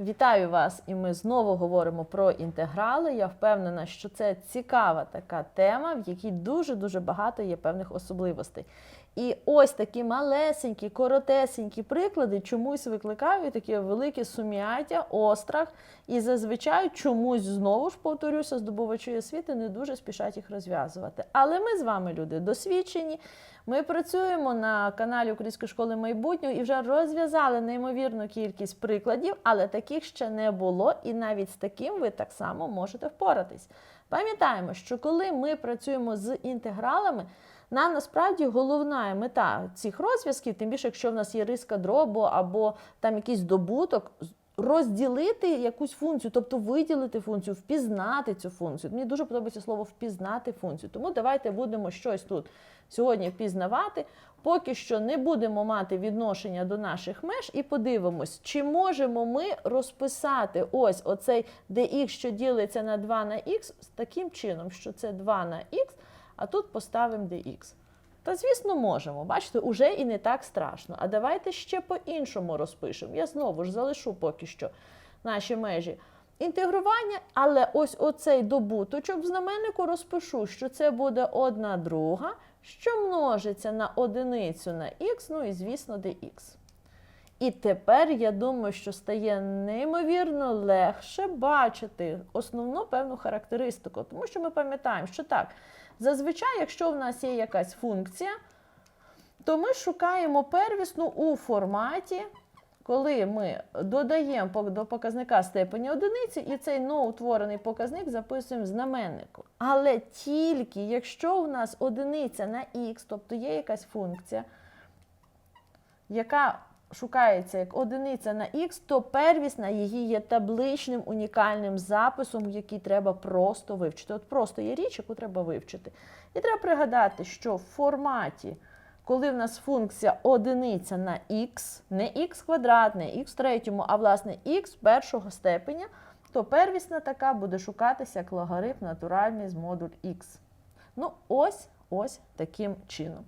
Вітаю вас! І ми знову говоримо про інтеграли. Я впевнена, що це цікава така тема, в якій дуже-дуже багато є певних особливостей. І ось такі малесенькі, коротесенькі приклади чомусь викликають таке велике сум'яття, острах, і зазвичай чомусь знову ж повторюся, здобувачі освіти не дуже спішать їх розв'язувати. Але ми з вами люди досвідчені. Ми працюємо на каналі Української школи майбутнього і вже розв'язали неймовірну кількість прикладів, але таких ще не було, і навіть з таким ви так само можете впоратись. Пам'ятаємо, що коли ми працюємо з інтегралами, нам насправді головна мета цих розв'язків, тим більше, якщо в нас є риска дробу або там якийсь добуток, розділити якусь функцію, тобто виділити функцію, впізнати цю функцію. Мені дуже подобається слово впізнати функцію. Тому давайте будемо щось тут сьогодні впізнавати. Поки що не будемо мати відношення до наших меж і подивимось, чи можемо ми розписати ось оцей dx, що ділиться на 2 на х, таким чином, що це 2 на х, а тут поставимо dx. Та, звісно, можемо. Бачите, уже і не так страшно. А давайте ще по-іншому розпишемо. Я знову ж залишу поки що наші межі інтегрування, але ось оцей добуточок в знаменнику розпишу, що це буде одна друга, що множиться на одиницю на х, ну і, звісно, dx. І тепер я думаю, що стає неймовірно легше бачити основну певну характеристику, тому що ми пам'ятаємо, що так, зазвичай, якщо в нас є якась функція, то ми шукаємо первісну у форматі, коли ми додаємо до показника степені одиниці, і цей новоутворений показник записуємо в знаменнику. Але тільки якщо у нас одиниця на х, тобто є якась функція, яка шукається як одиниця на х, то первісна її є табличним унікальним записом, який треба просто вивчити. От просто є річ, яку треба вивчити. І треба пригадати, що в форматі, коли в нас функція одиниця на х, не х квадрат, не х третьому, а власне х першого степеня, то первісна така буде шукатися як логарифм натуральний з модуль х. Ну, ось ось таким чином.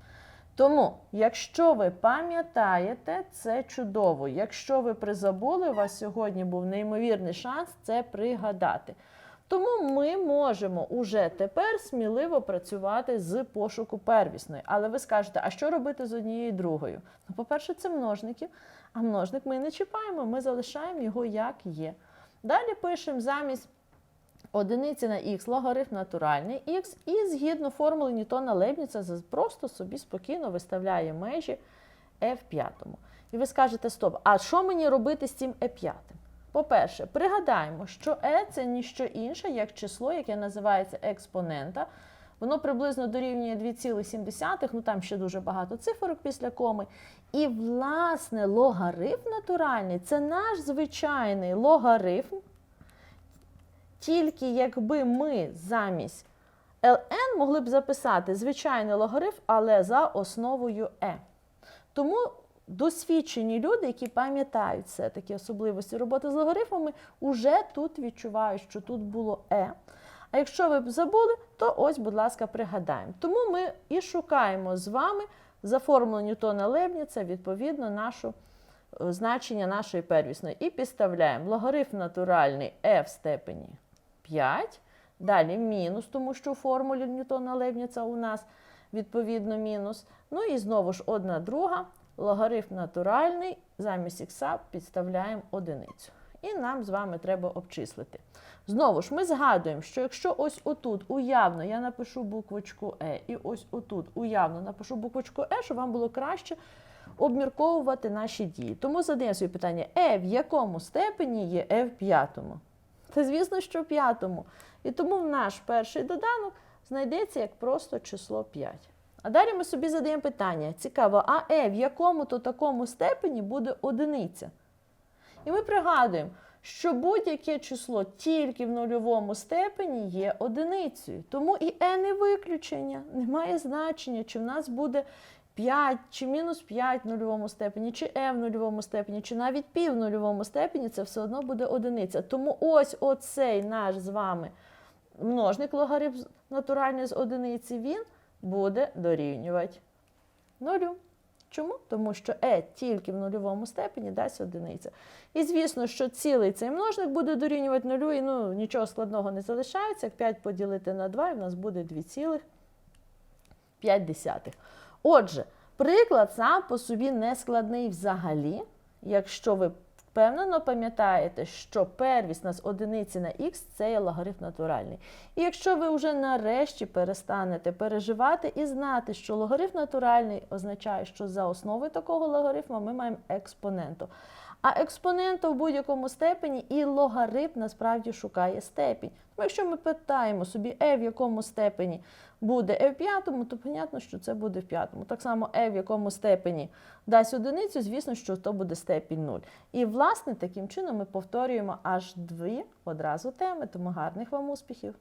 Тому, якщо ви пам'ятаєте, це чудово. Якщо ви призабули, у вас сьогодні був неймовірний шанс це пригадати. Тому ми можемо уже тепер сміливо працювати з пошуку первісної. Але ви скажете, а що робити з однією і другою? Ну, по-перше, це множники, а множник ми не чіпаємо, ми залишаємо його як є. Далі пишемо замість одиниці на х логарифм натуральний х, і згідно формули Ньютона Лейбніца просто собі спокійно виставляє межі f п'ятому. І ви скажете, стоп, а що мені робити з цим e п'ятим? По-перше, пригадаємо, що e – це ніщо інше, як число, яке називається експонента. Воно приблизно дорівнює 2,7, ну там ще дуже багато цифрок після коми. І, власне, логарифм натуральний це наш звичайний логарифм, тільки якби ми замість ln могли б записати звичайний логарифм, але за основою e. Тому досвідчені люди, які пам'ятають все такі особливості роботи з логарифмами, уже тут відчувають, що тут було e. А якщо ви б забули, то ось, будь ласка, пригадаємо. Тому ми і шукаємо з вами за формулою Ньютона Лебніца відповідно нашу е, значення нашої первісної. І підставляємо логарифм натуральний e в степені 5. Далі мінус, тому що у формулі Ньютона Лебніца у нас відповідно мінус. Ну і знову ж одна друга, логарифм натуральний, замість ікса підставляємо одиницю. І нам з вами треба обчислити. Знову ж ми згадуємо, що якщо ось отут уявно я напишу буквочку Е, і ось отут уявно напишу буквочку Е, щоб вам було краще обмірковувати наші дії. Тому задаємо собі питання: Е в якому степені є Е в п'ятому? Та звісно, що п'ятому. І тому в наш перший доданок знайдеться як просто число 5. А далі ми собі задаємо питання: цікаво, а е в якому то такому степені буде одиниця? І ми пригадуємо, що будь-яке число тільки в нульовому степені є одиницею. Тому і е не виключення, немає значення, чи в нас буде 5, чи мінус 5 в нульовому степені, чи е в нульовому степені, чи навіть пів в нульовому степені, це все одно буде одиниця. Тому ось оцей наш з вами множник логарифм натуральний з одиниці, він буде дорівнювати нулю. Чому? Тому що е тільки в нульовому степені дасть одиниця. І звісно, що цілий цей множник буде дорівнювати нулю, і ну, нічого складного не залишається. Як 5 поділити на 2, і в нас буде 2,5. Отже, приклад сам по собі не складний взагалі, якщо ви впевнено пам'ятаєте, що первісна з одиниці на х це є логарифм натуральний. І якщо ви вже нарешті перестанете переживати і знати, що логарифм натуральний означає, що за основою такого логарифму ми маємо експоненту. А експоненту в будь-якому степені і логарифм насправді шукає степінь. Тому якщо ми питаємо собі e в якому степені буде e в п'ятому, то понятно, що це буде в п'ятому. Так само e в якому степені дасть одиницю, звісно, що то буде степінь 0. І, власне, таким чином ми повторюємо аж дві одразу теми. Тому гарних вам успіхів!